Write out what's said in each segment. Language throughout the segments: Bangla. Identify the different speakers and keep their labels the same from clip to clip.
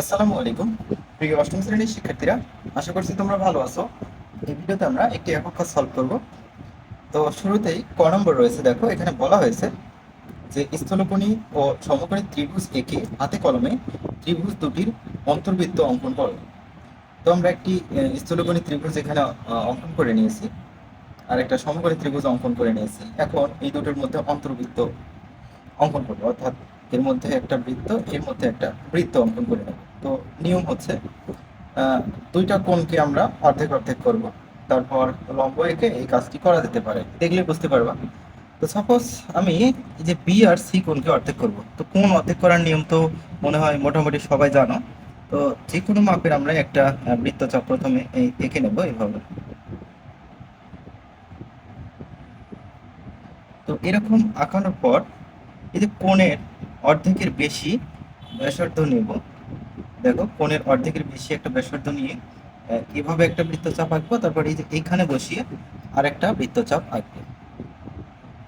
Speaker 1: আসসালামু আলাইকুম। প্রিয় অষ্টম শ্রেণির শিক্ষার্থীরা, আশা করছি তোমরা ভালো আছো। এই ভিডিওতে আমরা একটি একক সলভ করব। তো শুরুতেই ক নম্বর রয়েছে, দেখো, এখানে বলা হয়েছে যে স্থলকোণী ও সমকোণী ত্রিভুজ একে হাতে কলমে ত্রিভুজ দুটির অন্তর্বৃত্ত অঙ্কন করো। তো আমরা একটি স্থলকোণী ত্রিভুজ এখানে অঙ্কন করে নিয়েছি। আর একটা সমকোণী ত্রিভুজ অঙ্কন করে নিয়েছি। এখন এই দুটোর মধ্যে অন্তর্বৃত্ত অঙ্কন করব। অর্থাৎ এর মধ্যে একটা বৃত্ত, এর মধ্যে একটা বৃত্ত অঙ্কন করে নেব। তো নিয়ম হচ্ছে দুইটা কোণকে আমরা অর্ধেক অর্ধেক করব। তারপর লম্ব এঁকে এই কাজটি করা যেতে পারে। দেখলে বুঝতে পারবা। তো সাপোজ আমি যে বি আর সি কোণকে অর্ধেক করব। তো কোণ অর্ধেক করার নিয়ম তো মনে হয় মোটামুটি সবাই জানো। তো যে কোনো মাপের আমরা একটা বৃত্তচাপ প্রথমে এই এঁকে নেব এইভাবে। তো এরকম আঁকানোর পর এই যে কোণের অর্ধেকের বেশি ব্যাসার্ধ নেব। দেখো, কোণের অর্ধেকের বেশি একটা ব্যাসার্ধ নিয়ে এভাবে একটা বৃত্তচাপ আঁকবো, তারপর এই যে এইখানে বসিয়ে আরেকটা বৃত্তচাপ আঁকবো।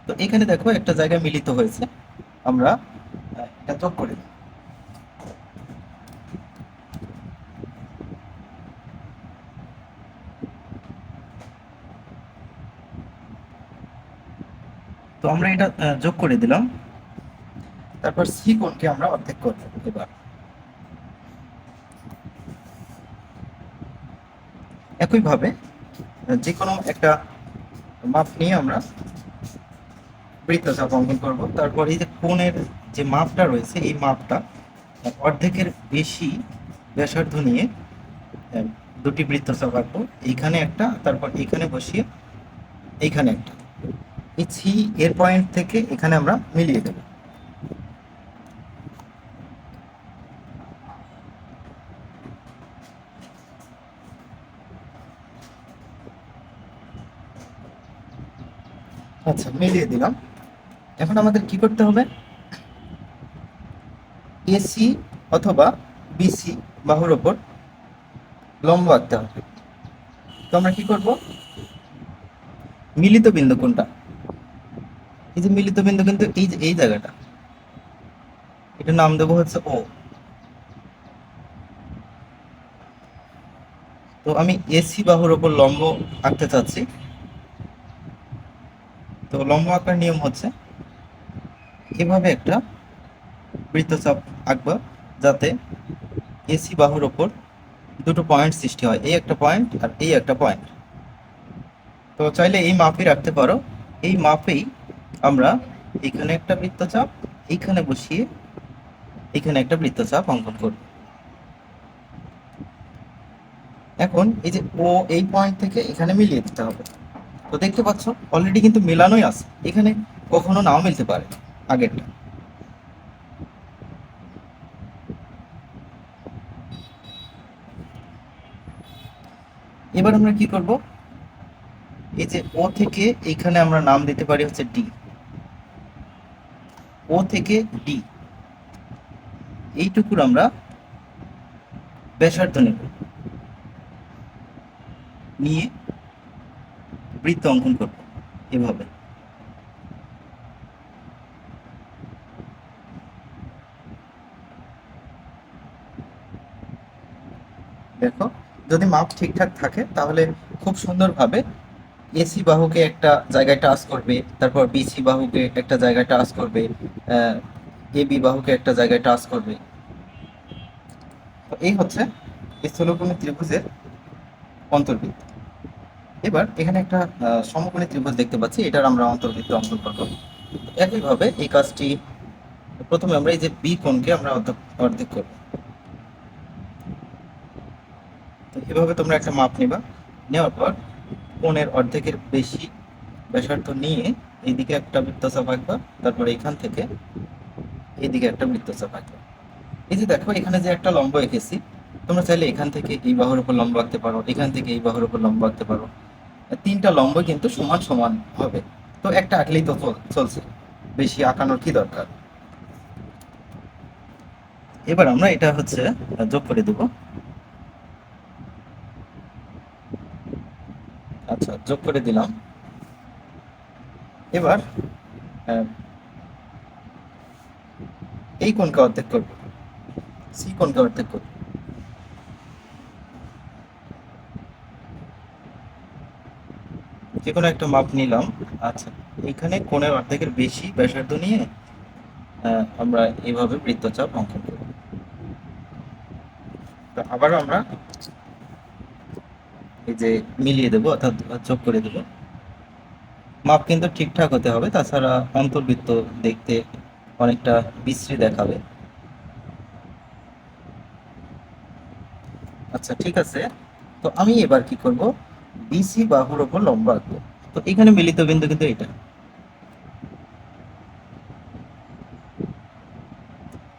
Speaker 1: তো এখানে দেখো একটা জায়গায় মিলিত হয়েছে, আমরা এটা যোগ করে। তো আমরা এটা যোগ করে দিলাম। তারপর সি কোণকে আমরা অর্ধেক করব এবার। একইভাবে যে কোনো একটা মাপ নিয়ে আমরা বৃত্তচাপ অঙ্কন করব। তারপর এই যে কোণের যে মাপটা রয়েছে, এই মাপটা অর্ধেকের বেশি ব্যাসার্ধ নিয়ে দুটি বৃত্তচাপ আঁকবো। এইখানে একটা, তারপর এইখানে বসিয়ে এইখানে একটা। এই সি এর পয়েন্ট থেকে এখানে আমরা মিলিয়ে দেবো। আচ্ছা মিলিয়ে দিলাম। এখন আমাদের কি করতে হবে? এসি অথবা বিসি বাহুর ওপর লম্ব আঁকতে হবে। তো আমরা কি করব? মিলিত বিন্দু কোনটা? এই যে মিলিত বিন্দু কিন্তু এই যে, এই জায়গাটা। এটা নাম দেবো হচ্ছে ও তো আমি এসি বাহুর ওপর লম্ব আঁকতে চাচ্ছি। তো লম্ব আঁকার নিয়ম হচ্ছে এভাবে একটা বৃত্তচাপ আঁকবা যাতে এসি বাহুর ওপর দুটো পয়েন্ট সৃষ্টি হয় এই একটা পয়েন্ট আর এই একটা পয়েন্ট তো চাইলে এই মাপই রাখতে পারো। এই মাপেই আমরা এখানে একটা বৃত্তচাপ, এইখানে বসিয়ে এখানে একটা বৃত্তচাপ অঙ্কন করব। এখন এই যে ও এই পয়েন্ট থেকে এখানে মিলিয়ে দিতে হবে। তো দেখতে পাচ্ছ অলরেডি কিন্তু মেলানোই আছে। এখানে কখনো নাও মিলতে পারে আগেরটা। এবার আমরা কি করব? এই যে ও থেকে এখানে আমরা নাম দিতে পারি হচ্ছে ডি ও থেকে ডি এইটুকুর আমরা ব্যাসার্ধ নেব। নিয়ে বৃত্ত অঙ্কন করব, এভাবে। দেখো, যদি মাপ ঠিকঠাক থাকে, তাহলে খুব সুন্দরভাবে এসি বাহুকে একটা জায়গায় টাচ করবে, তারপর বিসি বাহুকে একটা জায়গায় টাচ করবে এ বি বাহুকে একটা জায়গায় টাচ করবে। এই হচ্ছে স্থলকোণী ত্রিভুজের অন্তর্বৃত্ত। এবার এখানে একটা সমকোণী ত্রিভুজ দেখতে পাচ্ছি, এটার আমরা অন্তর্বৃত্ত অঙ্কন করব। একইভাবে এই কাজটি প্রথমে আমরা এই যে বি কোণকে আমরা অর্ধেক করব। তো এভাবে তোমরা একটা মাপ নিবা। নেওয়ার পর কোণের অর্ধেকের বেশি ব্যাসার্ধ নিয়ে এইদিকে একটা বৃত্তচাপ আঁকবা, তারপর এখান থেকে এইদিকে একটা বৃত্তচাপ আঁকবা। এই যে দেখো, এখানে যে একটা লম্ব এঁকেছি, তোমরা চাইলে এখান থেকে এই বাহুর উপর লম্ব আঁকতে পারো, এখান থেকে এই বাহুর উপর লম্ব আঁকতে পারো। তিনটা লম্ব কিন্তু সমান সমান হবে। তো একটা আঁকলেই তো চলছে। বেশি আঁকানোর কি দরকার? এবার আমরা এটা হচ্ছে যোগ করে দেব। আচ্ছা যোগ করে দিলাম। এবার এই কোণকে অর্ধেক করব। সি কোণকে অর্ধেক করব। যে কোনো একটা মাপ নিলাম। আচ্ছা এখানে কোণের অর্ধেকের বেশি ব্যাসার্ধ নিয়ে আমরা এইভাবে বৃত্তচাপ অঙ্কন করব। তো আবারও আমরা এই যে মিলিয়ে দেবো, অর্থাৎ যোগ করে দেবো। মাপ কিন্তু ঠিকঠাক হতে হবে, তাছাড়া অন্তর্বৃত্ত দেখতে অনেকটা বিশ্রী দেখাবে। আচ্ছা ঠিক আছে। তো আমি এবার কি করব? বিসি বাহুর ওপর লম্বা আঁকবো। তো এখানে মিলিত বিন্দু কিন্তু এটা।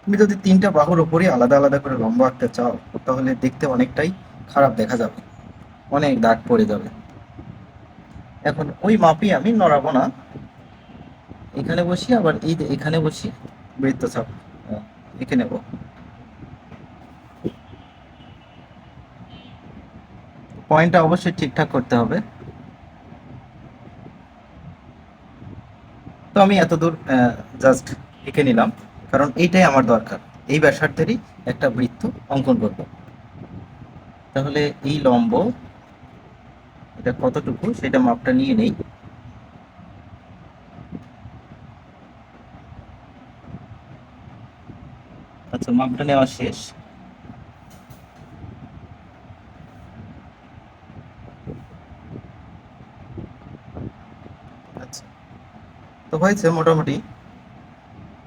Speaker 1: তুমি যদি তিনটা বাহুর ওপরই আলাদা আলাদা করে লম্বা আঁকতে চাও তাহলে দেখতে অনেকটাই খারাপ দেখা যাবে। অনেক দাগ পড়ে যাবে। এখন ওই মাপি আমি নড়াবো না। এখানে বসি আবার এই এখানে বসি বৃত্তচাপ। আহ, এঁকে নেব। পয়েন্টটা অবশ্যই ঠিকঠাক করতে হবে। তো আমি এত দূর জাস্ট এঁকে নিলাম, কারণ এইটাই আমার দরকার। এই ব্যাসার্ধেরই একটা বৃত্ত অঙ্কন করব। তাহলে এই লম্ব, এটা কতটুকু সেটা মাপটা নিয়ে নেই। আচ্ছা মাপটা নেওয়া শেষ। হয়েছে মোটামুটি,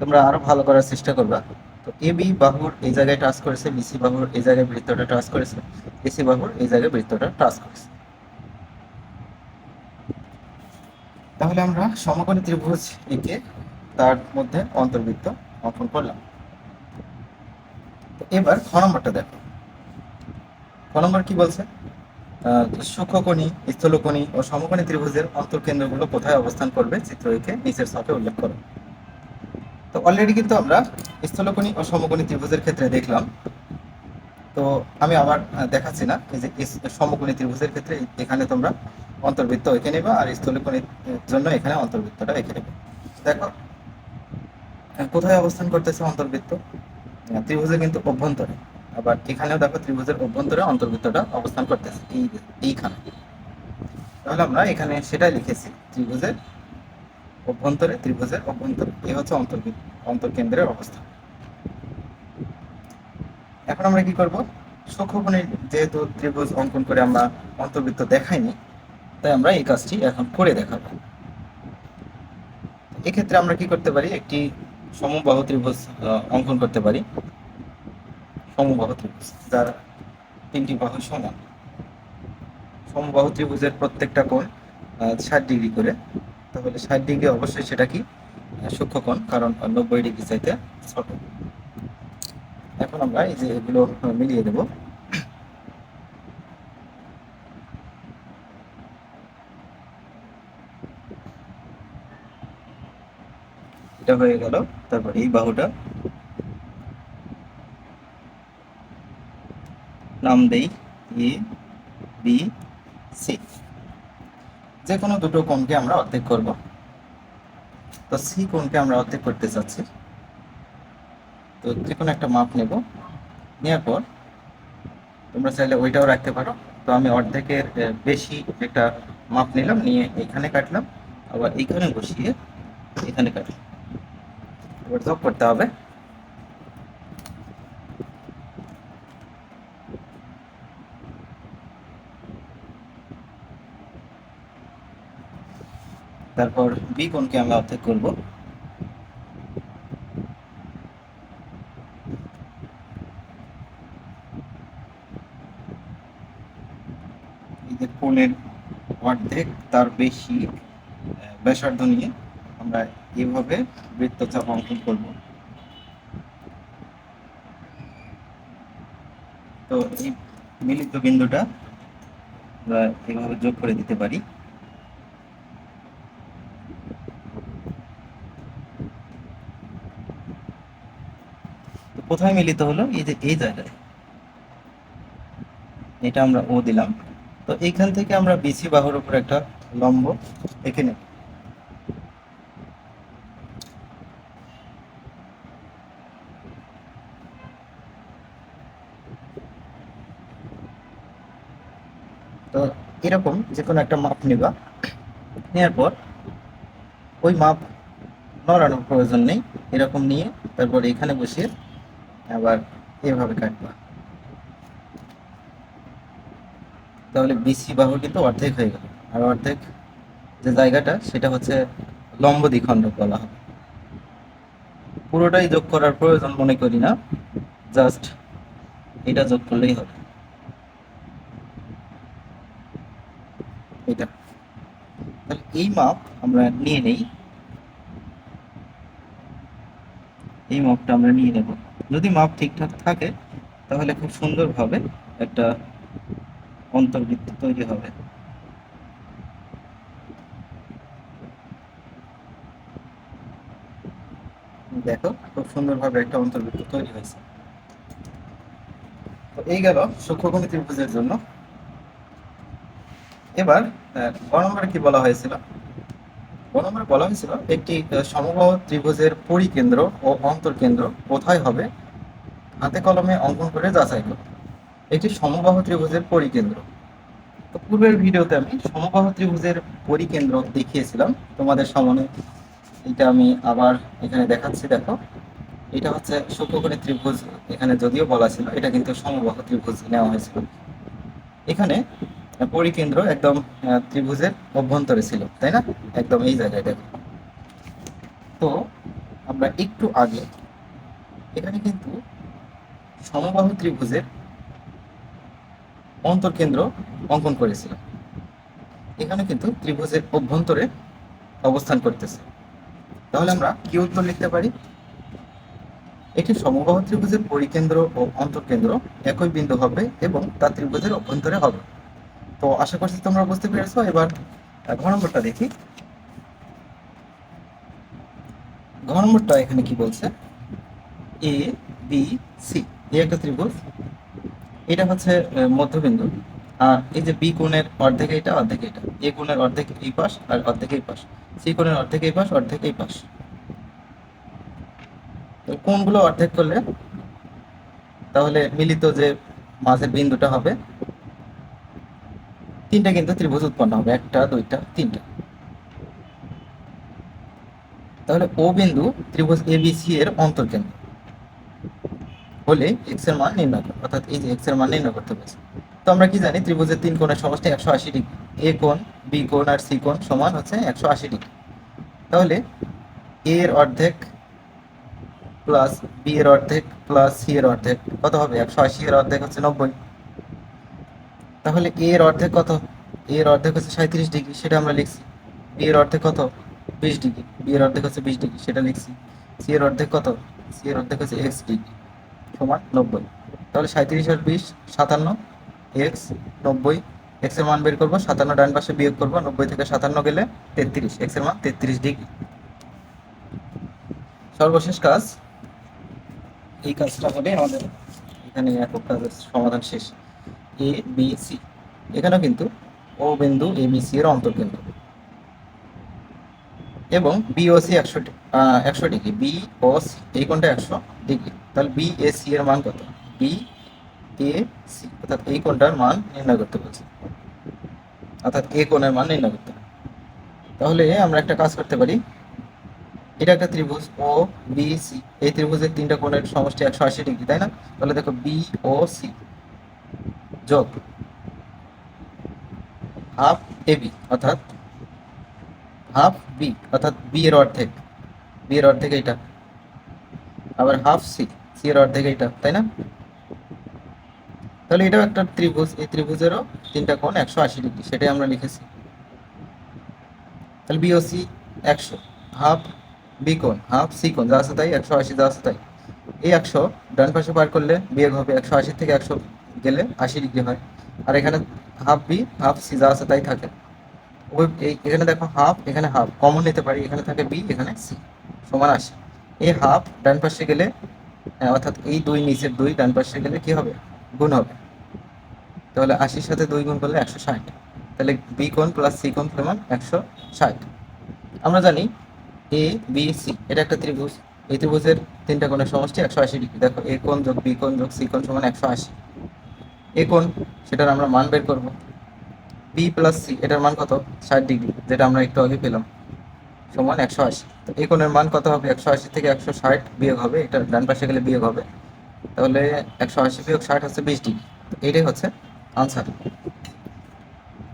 Speaker 1: তোমরা আরও ভালো করার চেষ্টা করবা। তো এ বি বাহুর এই জায়গায় টাচ করেছে বিসি বাহুর এই জায়গায় বৃত্তটা টাচ করেছে এসি বাহুর এই জায়গায় বৃত্তটা টাচ করেছে। তাহলে আমরা সমকোণী ত্রিভুজ এঁকে তার মধ্যে অন্তর্বৃত্ত অঙ্কন করলাম। এবার খ নম্বরটা দেখো। খ নম্বর কি বলছে? সূক্ষ্মকোণী স্থূলকোণী ও সমকোণী ত্রিভুজের অন্তর্কেন্দ্রগুলো কোথায় অবস্থান করবে? চিত্র এঁকে নিচের ছকে উল্লেখ করো। তো অলরেডি কিন্তু আমরা স্থূলকোণী ও সমকোণী ত্রিভুজের ক্ষেত্রে দেখলাম। তো আমি আবার দেখাচ্ছি না যে সমকোণী ত্রিভুজের ক্ষেত্রে এখানে তোমরা অন্তর্বৃত্ত এঁকে নেবে আর স্থূলকোণীর জন্য এখানে অন্তর্বৃত্তটা এঁকে নেবে। দেখো কোথায় অবস্থান করতেছে অন্তর্বৃত্ত? আহ, ত্রিভুজের কিন্তু অভ্যন্তরে। আবার এখানেও দেখো ত্রিভুজের অভ্যন্তরে অন্তর্বৃত্তটা অবস্থান করতেছে। এই এইখানে। তাহলে আমরা এখানে সেটাই লিখেছি, ত্রিভুজের অভ্যন্তরে ত্রিভুজের অভ্যন্তরে এই হচ্ছে অন্তর্বৃত্ত অন্তর্কেন্দ্রের অবস্থান এখন আমরা কি করব? সূক্ষ্মকোণের যেহেতু ত্রিভুজ অঙ্কন করে আমরা অন্তর্বৃত্ত দেখাইনি, তাই আমরা এই কাজটি এখন করে দেখাবো। এক্ষেত্রে আমরা কি করতে পারি? একটি সমবাহু ত্রিভুজ অঙ্কন করতে পারি। সমবাহু ত্রিভুজ, যার তিনটি বাহু সমান। সমবাহু ত্রিভুজের প্রত্যেকটা কোণ ষাট ডিগ্রি করে। তাহলে ষাট ডিগ্রি অবশ্যই সেটা কি? সূক্ষ্মকোণ, কারণ নব্বই ডিগ্রি চাইতে ছোট। এখন আমরা এই যে এগুলো মিলিয়ে দেব। এটা হয়ে গেল, তারপর এই বাহুটা নাম দেই এ, বি, সি। যে কোনো দুটো কোণকে আমরা অর্ধেক করব। তো সি কোণকে আমরা অর্ধেক করতে চাচ্ছি। তো যে কোনো একটা মাপ নেব। নেওয়ার পর তোমরা চাইলে ওইটাও রাখতে পারো। তো আমি অর্ধেকের বেশি একটা মাপ নিলাম, নিয়ে এখানে কাটলাম। আবার এইখানে বসিয়ে এখানে কাটলাম। এবার করতে হবে। তারপর বি কোণকে আমরা অর্ধেক করব। কোণের অর্ধেক তার বেশি ব্যাসার্ধ নিয়ে আমরা এইভাবে বৃত্তচাপ অঙ্কন করব। তো এই মিলিত বিন্দুটা আমরা এভাবে যোগ করে দিতে পারি। কোথায় মিলিত হলো? এই যে, এই জায়গায়। এটা আমরা ও দিলাম। তো এইখান থেকে আমরা বিসি বাহুর উপর একটা লম্ব এঁকে নেব। তো এরকম যে কোনো একটা মাপ নিবা। নেওয়ার পর ওই মাপ নড়ানোর প্রয়োজন নেই। এরকম নিয়ে তারপর এখানে বসিয়ে আবার এভাবে কাটবা। তাহলে বিসি বাহু কিন্তু অর্ধেক হয়ে গেল। আর অর্ধেক যে জায়গাটা, সেটা হচ্ছে লম্ব দ্বিখণ্ডক বলা হয় পুরোটাই যোগ করার প্রয়োজন মনে করি না। জাস্ট এটা যোগ করলেই হবে। এটা। তাহলে এই মাপ আমরা নিয়ে নেই। এই মাপটা আমরা নিয়ে নেব। যদি মাপ ঠিকঠাক থাকে তাহলে খুব সুন্দরভাবে একটা অন্তর্বৃত্ত তৈরি হবে। দেখো খুব সুন্দরভাবে একটা অন্তর্বৃত্ত তৈরি হয়েছে। তো এই গেল সূক্ষ্মকোণী ত্রিভুজের জন্য। এবার আহ, গ নম্বরে কি বলা হয়েছিল? গ নম্বরে বলা হয়েছিল একটি সমবাহু ত্রিভুজের পরিকেন্দ্র ও অন্তর্কেন্দ্র কোথায় হবে? হাতে কলমে অঙ্কন করে যাচাই করো একটি সমবাহু ত্রিভুজের পরিকেন্দ্র। তো পূর্বের ভিডিওতে আমি সমবাহু ত্রিভুজের পরিকেন্দ্র দেখিয়েছিলাম। তোমাদের সামনে এটা আমি আবার এখানে দেখাচ্ছি, দেখো। এটা হচ্ছে সূক্ষ্মকোণী ত্রিভুজ, এখানে যদিও বলা ছিল, এটা কিন্তু সমবাহু ত্রিভুজ নেওয়া হয়েছিল। এখানে পরিকেন্দ্র একদম ত্রিভুজের অভ্যন্তরে ছিল, তাই না? একদম এই জায়গায়, দেখো। তো আমরা একটু আগে, এখানে কিন্তু সমবাহু ত্রিভুজের অন্তর্কেন্দ্র অঙ্কন করেছিলাম। এখানে কিন্তু ত্রিভুজের অভ্যন্তরে অবস্থান করতেছে। তাহলে আমরা কি উত্তর লিখতে পারি? একটি সমবাহু ত্রিভুজের পরিকেন্দ্র ও অন্তর্কেন্দ্র একই বিন্দু হবে এবং তা ত্রিভুজের অভ্যন্তরে হবে। তো আশা করছি তোমরা বুঝতে পেরেছ। এবার আহ, ঘ নম্বরটা দেখি। ঘ নম্বরটা এখানে কি বলছে? এ বি সি এই একটা ত্রিভুজ। এটা হচ্ছে মধ্যবিন্দু। আর এই যে বি কোণের অর্ধেক এটা অর্ধেক এটা। এ কোণের অর্ধেক এই পাশ আর অর্ধেক এই পাশ। সি কোণের অর্ধেক এই পাশ, অর্ধেক এই পাশ। তো কোণগুলো অর্ধেক করলে তাহলে মিলিত যে মাঝের বিন্দুটা হবে, তিনটা কিন্তু ত্রিভুজ উৎপন্ন হবে। একটা, দুইটা, তিনটা। তাহলে ও বিন্দু ত্রিভুজ এবিসি এর অন্তর্কেন্দ্র হলে এক্সের মান নির্ণয় করো অর্থাৎ এই যে এক্সের মান নির্ণয় করতে বলছে তো আমরা কি জানি ত্রিভুজের তিন কোণের সমষ্টি একশো আশি ডিগ্রি এ কোণ বি কোণ আর সি কোণ সমান হচ্ছে একশো আশি ডিগ্রি তাহলে এ এর অর্ধেক প্লাস বি এর অর্ধেক প্লাস সি এর অর্ধেক কত হবে একশো আশি এর অর্ধেক হচ্ছে নব্বই তাহলে এ এর অর্ধেক কত এ এর অর্ধেক হচ্ছে সাঁত্রিশ ডিগ্রি সেটা আমরা লিখছি বি এর অর্ধেক কত বিশ ডিগ্রি বি এর অর্ধেক হচ্ছে বিশ ডিগ্রি সেটা লিখছি সি এর অর্ধেক কত সি এর অর্ধেক হচ্ছে এক্স ডিগ্রি সমান নব্বই। তাহলে সাঁত্রিশ আর বিশ, সাতান্ন, এক্স, নব্বই। এক্সের মান বের করব, সাতান্ন ডান পাশে বিয়োগ করব, নব্বই থেকে সাতান্ন গেলে তেত্রিশ। এক্সের মান তেত্রিশ ডিগ্রি। সর্বশেষ কাজ। এই কাজটা হলে আমাদের এখানে একক কাজের সমাধান শেষ। A, B, C. এখানেও কিন্তু ও বিন্দু, এ, বি, সি এর অন্তর্কেন্দ্র। এবং বি ও সি একশো একশো ডিগ্রি বি ও সি এই কোণটা একশো ডিগ্রি। তাহলে বি এ সি এর মান কত? বি এ সি অর্থাৎ এই কোণটার মান নির্ণয় করতে বলছে। অর্থাৎ এ কোণের মান নির্ণয় করতে। তাহলে আমরা একটা কাজ করতে পারি। এটা একটা ত্রিভুজ ও বি সি এই ত্রিভুজের তিনটা কোণের সমষ্টি একশো আশি ডিগ্রি, তাই না? তাহলে দেখো বি ও সি যোগ হাফ এ বি অর্থাৎ হাফ বি অর্থাৎ বি এর অর্ধেক। বি এর অর্ধেক এইটা। আবার হাফ সি সি এর অর্ধেক এইটা, তাই না? তাহলে এটাও একটা ত্রিভুজ, এই ত্রিভুজেরও তিনটা কোণ একশো আশি ডিগ্রি, সেটাই আমরা লিখেছি। তাহলে বিওসি একশো, হাফ বি কোণ, হাফ সি কোণ, যা আছে তাই, একশো আশি, যা আছে তাই। এই একশো ডান পাশে পার করলে বিয়োগ হবে একশো আশি থেকে একশো গেলে আশি ডিগ্রি হয়। আর এখানে হাফ বি হাফ সি যা আছে তাই থাকে। এখানে দেখো হাফ এখানে হাফ কমন নিতে পারি, এখানে থাকে বি এখানে সি সমান আশি। এই হাফ ডান পাশে গেলে অর্থাৎ এই দুই নিচের দুই ডান পাশে গেলে কি হবে? গুণ হবে। তাহলে আশির সাথে দুই গুণ করলে একশো ষাট। তাহলে বি কোণ প্লাস সি কোণ সমান একশো ষাট। আমরা জানি এ বি সি এটা একটা ত্রিভুজ। এই ত্রিভুজের তিনটা কোণের সমষ্টি একশো আশি ডিগ্রি। দেখো এ কোণ যোগ বি কোণ যোগ সি কোণ সমান একশো আশি। এ কোণ, সেটার আমরা মান বের করব। বি প্লাস সি এটার মান কত? ষাট ডিগ্রি যেটা আমরা একটু আগে পেলাম। সমান একশো আশি। তো এই কোণের মান কত হবে? একশো আশি থেকে একশো ষাট বিয়োগ হবে, এটা ডান পাশে গেলে বিয়োগ হবে। তাহলে একশো আশি বিয়োগ ষাট হচ্ছে বিশ ডিগ্রি এটাই হচ্ছে আনসার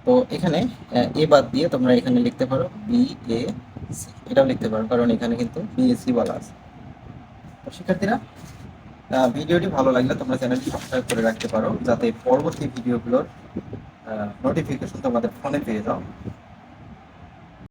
Speaker 1: তো এখানে এ বাদ দিয়ে তোমরা এখানে লিখতে পারো বি এ সি এটাও লিখতে পারো, কারণ এখানে কিন্তু বি এ সি বলা আছে। তো শিক্ষার্থীরা ভিডিওটি ভালো লাগলে তোমরা চ্যানেলটি সাবস্ক্রাইব করে রাখতে পারো, যাতে পরবর্তী ভিডিওগুলোর নোটিফিকেশন তোমাদের ফোনে পেয়ে যাও।